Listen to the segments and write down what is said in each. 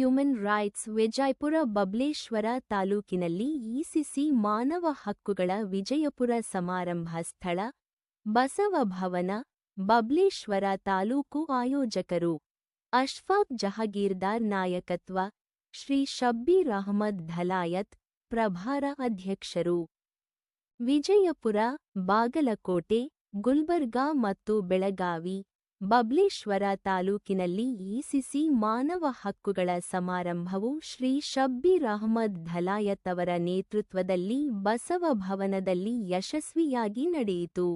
Human rights Vijayapura, Babaleshwar ತಾಲೂಕಿನಲ್ಲಿ ಇಸಿಸಿ ಮಾನವ ಹಕ್ಕುಗಳ ವಿಜಯಪುರ ಸಮಾರಂಭ ಸ್ಥಳ, ಬಸವ ಭವನ, ಬಬ್ಲೇಶ್ವರ ತಾಲೂಕು ಆಯೋಜಕರು, ಅಶ್ಫಾಕ್ ಜಹಗೀರ್ದಾರ್ ನಾಯಕತ್ವ, ಶ್ರೀ ಶಬ್ಬೀರ್ ಅಹಮದ್ ಧಲಾಯತ್, ಪ್ರಭಾರ ಅಧ್ಯಕ್ಷರು. ವಿಜಯಪುರ, ಬಾಗಲಕೋಟೆ, ಗುಲ್ಬರ್ಗಾ ಮತ್ತು ಬೆಳಗಾವಿ ಬಬ್ಲೇಶ್ವರ ತಾಲೂಕಿನಲ್ಲಿ ಇಸಿಸಿ ಮಾನವ ಹಕ್ಕುಗಳ ಸಮಾರಂಭವು ಶ್ರೀ ಶಬ್ಬೀರ್ ಅಹಮದ್ ಧಲಾಯತ್ ಅವರ ನೇತೃತ್ವದಲ್ಲಿ ಬಸವ ಭವನದಲ್ಲಿ ಯಶಸ್ವಿಯಾಗಿ ನಡೆಯಿತು.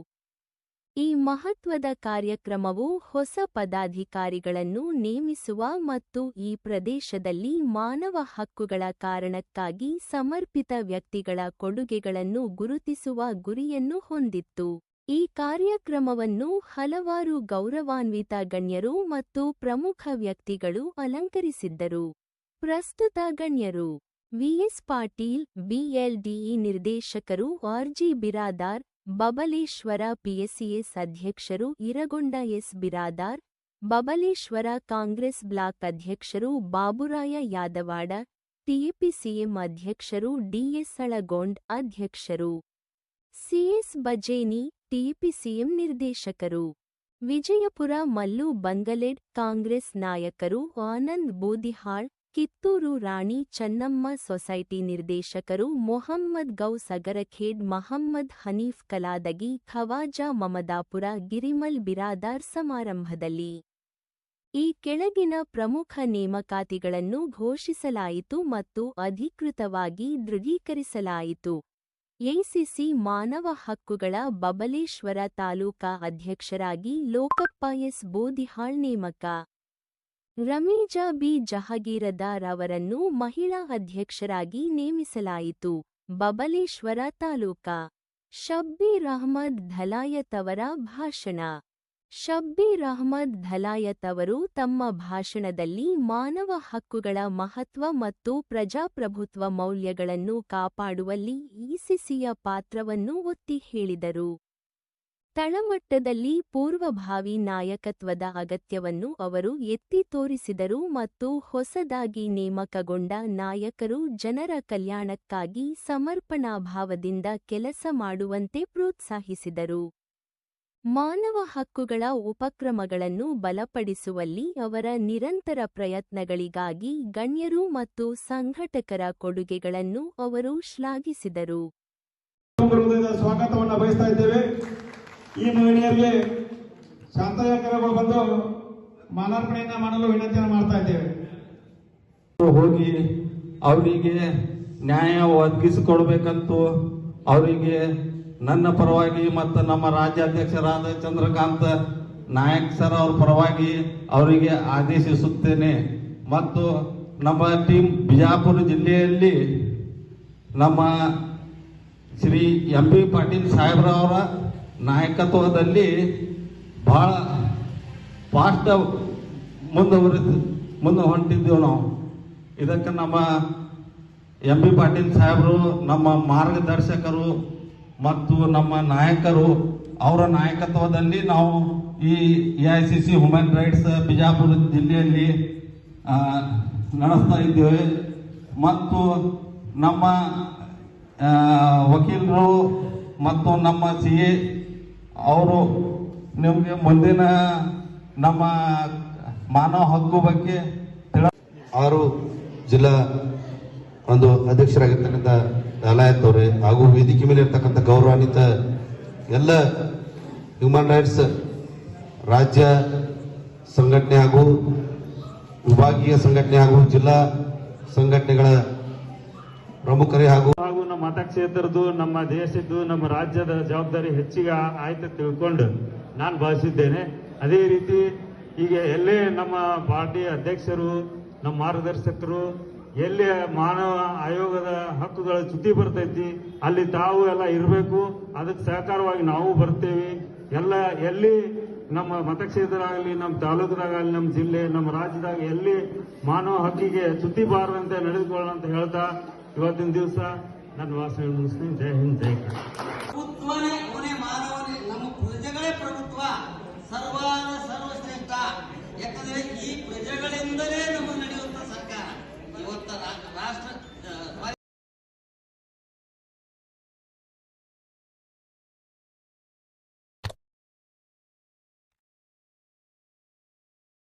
ಈ ಮಹತ್ವದ ಕಾರ್ಯಕ್ರಮವು ಹೊಸ ಪದಾಧಿಕಾರಿಗಳನ್ನು ನೇಮಿಸುವ ಮತ್ತು ಈ ಪ್ರದೇಶದಲ್ಲಿ ಮಾನವ ಹಕ್ಕುಗಳ ಕಾರಣಕ್ಕಾಗಿ ಸಮರ್ಪಿತ ವ್ಯಕ್ತಿಗಳ ಕೊಡುಗೆಗಳನ್ನು ಗುರುತಿಸುವ ಗುರಿಯನ್ನು ಹೊಂದಿತ್ತು. ಈ ಕಾರ್ಯಕ್ರಮವನ್ನು ಹಲವಾರು ಗೌರವಾನ್ವಿತ ಗಣ್ಯರು ಮತ್ತು ಪ್ರಮುಖ ವ್ಯಕ್ತಿಗಳು ಅಲಂಕರಿಸಿದ್ದರು. ಪ್ರಸ್ತುತ ಗಣ್ಯರು ವಿಎಸ್ ಪಾಟೀಲ್, ಬಿಎಲ್ಡಿಇ ನಿರ್ದೇಶಕರು ಆರ್ಜಿ ಬಿರಾದಾರ್, ಬಬಲೇಶ್ವರ ಪಿಎಸ್ಸಿಎಸ್ ಅಧ್ಯಕ್ಷರು ಇರಗೊಂಡ ಎಸ್. ಬಿರಾದಾರ್, ಬಬಲೇಶ್ವರ ಕಾಂಗ್ರೆಸ್ ಬ್ಲಾಕ್ ಅಧ್ಯಕ್ಷರು ಬಾಬುರಾಯ ಯಾದವಾಡ, ಟಿಎಪಿಸಿಎಂ ಅಧ್ಯಕ್ಷರು ಡಿಎಸ್ ಅಳಗೊಂಡ್ ಅಧ್ಯಕ್ಷರು. ಸಿಎಸ್ ಬಜೇನಿ ಟಿಪಿಸಿಎಂ ನಿರ್ದೇಶಕರು. ವಿಜಯಪುರ ಮಲ್ಲು ಬಂಗಲೆಡ್ ಕಾಂಗ್ರೆಸ್ ನಾಯಕರು ಆನಂದ್ ಬೋದಿಹಾಳ್, ಕಿತ್ತೂರು ರಾಣಿ ಚೆನ್ನಮ್ಮ ಸೊಸೈಟಿ ನಿರ್ದೇಶಕರು ಮೊಹಮ್ಮದ್ ಗೌ ಸಗರಖೇಡ್ ಮಹಮ್ಮದ್ ಹನೀಫ್ ಕಲಾದಗಿ, ಖವಾಜಾ ಮಮದಾಪುರ, ಗಿರಿಮಲ್ ಬಿರಾದಾರ್ ಸಮಾರಂಭದಲ್ಲಿ. ಈ ಕೆಳಗಿನ ಪ್ರಮುಖ ನೇಮಕಾತಿಗಳನ್ನು ಘೋಷಿಸಲಾಯಿತು ಮತ್ತು ಅಧಿಕೃತವಾಗಿ ದೃಢೀಕರಿಸಲಾಯಿತು. ಎಸಿಸಿ ಮಾನವ ಹಕ್ಕುಗಳ ಬಬಲೇಶ್ವರ ತಾಲೂಕಾ ಅಧ್ಯಕ್ಷರಾಗಿ ಲೋಕಪ್ಪ ಎಸ್ ಬೋದಿಹಾಳ್ ನೇಮಕ. ರಮೀಜಾ ಬಿ ಜಹಗೀರದಾರ್ ಅವರನ್ನು ಮಹಿಳಾ ಅಧ್ಯಕ್ಷರಾಗಿ ನೇಮಿಸಲಾಯಿತು. ಬಬಲೇಶ್ವರ ತಾಲೂಕಾ. ಶಬ್ಬೀರ್ ಅಹಮದ್ ಧಲಾಯತ್ ಅವರ ಭಾಷಣ. ಶಬ್ಬೀರ್ ಅಹ್ಮದ್ ಧಲಾಯತ್ ಅವರು ತಮ್ಮ ಭಾಷಣದಲ್ಲಿ ಮಾನವ ಹಕ್ಕುಗಳ ಮಹತ್ವ ಮತ್ತು ಪ್ರಜಾಪ್ರಭುತ್ವ ಮೌಲ್ಯಗಳನ್ನು ಕಾಪಾಡುವಲ್ಲಿ ಇಸಿಸಿಯ ಪಾತ್ರವನ್ನು ಒತ್ತಿ ಹೇಳಿದರು. ತಳಮಟ್ಟದಲ್ಲಿ ಪೂರ್ವಭಾವಿ ನಾಯಕತ್ವದ ಅಗತ್ಯವನ್ನು ಅವರು ಎತ್ತಿ ತೋರಿಸಿದರು ಮತ್ತು ಹೊಸದಾಗಿ ನೇಮಕಗೊಂಡ ನಾಯಕರು ಜನರ ಕಲ್ಯಾಣಕ್ಕಾಗಿ ಸಮರ್ಪಣಾಭಾವದಿಂದ ಕೆಲಸ ಮಾಡುವಂತೆ ಪ್ರೋತ್ಸಾಹಿಸಿದರು. ಮಾನವ ಹಕ್ಕುಗಳ ಉಪಕ್ರಮಗಳನ್ನು ಬಲಪಡಿಸುವಲ್ಲಿ ಅವರ ನಿರಂತರ ಪ್ರಯತ್ನಗಳಿಗಾಗಿ ಗಣ್ಯರು ಮತ್ತು ಸಂಘಟಕರ ಕೊಡುಗೆಗಳನ್ನು ಅವರು ಶ್ಲಾಘಿಸಿದರು. ಸ್ವಾಗತವನ್ನು ಬಯಸ್ತಾ ಇದ್ದೇವೆ. ಈ ಮಹಿಳೆಯರಿಗೆ ಶಾಂತಯಾಕರಗಳು ಬಂದು ಮಾಲಾರ್ಪಣೆಯನ್ನ ಮಾಡಲು ವಿನಂತಿಯನ್ನು ಮಾಡ್ತಾ ಇದ್ದೇವೆ. ಹೋಗಿ ಅವರಿಗೆ ನ್ಯಾಯ ಒದಗಿಸಿಕೊಡ್ಬೇಕಂತೂ ಅವರಿಗೆ ನನ್ನ ಪರವಾಗಿ ಮತ್ತು ನಮ್ಮ ರಾಜ್ಯಾಧ್ಯಕ್ಷರಾದ ಚಂದ್ರಕಾಂತ್ ನಾಯಕ್ ಸರ್ ಅವ್ರ ಪರವಾಗಿ ಅವರಿಗೆ ಆದೇಶಿಸುತ್ತೇನೆ. ಮತ್ತು ನಮ್ಮ ಟೀಮ್ ಬಿಜಾಪುರ ಜಿಲ್ಲೆಯಲ್ಲಿ ನಮ್ಮ ಶ್ರೀ ಎಂ ಬಿ ಪಾಟೀಲ್ ಸಾಹೇಬ್ರವರ ನಾಯಕತ್ವದಲ್ಲಿ ಭಾಳ ಫಾಸ್ಟ್ ಮುಂದುವರಿ ಮುಂದೆ ಹೊಂಟಿದ್ದೇವೆ ನಾವು. ಇದಕ್ಕೆ ನಮ್ಮ ಎಂ ಬಿ ಪಾಟೀಲ್ ಸಾಹೇಬರು, ನಮ್ಮ ಮಾರ್ಗದರ್ಶಕರು ಮತ್ತು ನಮ್ಮ ನಾಯಕರು, ಅವರ ನಾಯಕತ್ವದಲ್ಲಿ ನಾವು ಈ A I C C human rights Bijapur ಜಿಲ್ಲೆಯಲ್ಲಿ ನಡೆಸ್ತಾ ಇದ್ದೇವೆ. ಮತ್ತು ನಮ್ಮ ವಕೀಲರು ಮತ್ತು ನಮ್ಮ ಸಿ ಎ, ಅವರು ನಿಮಗೆ ಮುಂದಿನ ನಮ್ಮ ಮಾನವ ಹಕ್ಕು ಬಗ್ಗೆ ತಿಳ ಆರು ಜಿಲ್ಲಾ ಒಂದು ಅಧ್ಯಕ್ಷರಾಗಿರ್ತಕ್ಕಂಥ ಅವರೇ ಹಾಗೂ ವೇದಿಕೆ ಮೇಲೆ ಇರ್ತಕ್ಕಂಥ ಗೌರವಾನ್ವಿತ ಎಲ್ಲ ಹ್ಯೂಮನ್ ರೈಟ್ಸ್ ರಾಜ್ಯ ಸಂಘಟನೆ ಹಾಗೂ ವಿಭಾಗೀಯ ಸಂಘಟನೆ ಹಾಗೂ ಜಿಲ್ಲಾ ಸಂಘಟನೆಗಳ ಪ್ರಮುಖರೇ ಹಾಗೂ ಹಾಗೂ ನಮ್ಮ ಮತಕ್ಷೇತ್ರದ್ದು, ನಮ್ಮ ದೇಶದ್ದು, ನಮ್ಮ ರಾಜ್ಯದ ಜವಾಬ್ದಾರಿ ಹೆಚ್ಚಿಗೆ ಆಯ್ತು ತಿಳ್ಕೊಂಡು ನಾನು ಭಾವಿಸಿದ್ದೇನೆ. ಅದೇ ರೀತಿ ಈಗ ಎಲ್ಲೇ ನಮ್ಮ ಪಾರ್ಟಿ ಅಧ್ಯಕ್ಷರು, ನಮ್ಮ ಮಾರ್ಗದರ್ಶಕರು ಎಲ್ಲಿ ಮಾನವ ಆಯೋಗದ ಹಕ್ಕುಗಳ ಚುತಿ ಬರ್ತೈತಿ, ಅಲ್ಲಿ ತಾವು ಎಲ್ಲ ಇರಬೇಕು, ಅದಕ್ಕೆ ಸಹಕಾರವಾಗಿ ನಾವು ಬರ್ತೇವೆ. ಎಲ್ಲ, ಎಲ್ಲಿ ನಮ್ಮ ಮತಕ್ಷೇತ್ರ ಆಗಲಿ ನಮ್ಮ ತಾಲೂಕದಾಗಲಿ, ನಮ್ಮ ಜಿಲ್ಲೆ, ನಮ್ಮ ರಾಜ್ಯದಾಗ ಎಲ್ಲಿ ಮಾನವ ಹಕ್ಕಿಗೆ ಚುತಿ ಬಾರದಂತೆ ನಡೆದುಕೊಳ್ಳ ಅಂತ ಹೇಳ್ತಾ ಇವತ್ತಿನ ದಿವಸ ನನ್ನ ವಾಸ ಮುಗಿಸ್ತೀನಿ. ಜೈ ಹಿಂದ್, ಜೈ ನಮ್ಮ ಪ್ರಜೆಗಳೇ ಪ್ರಭುತ್ವ. ಸರ್ವಾದ ಸರ್ವಶ್ರೇಷ್ಠ. ಯಾಕಂದ್ರೆ ಈ ಪ್ರಜೆಗಳಿಂದ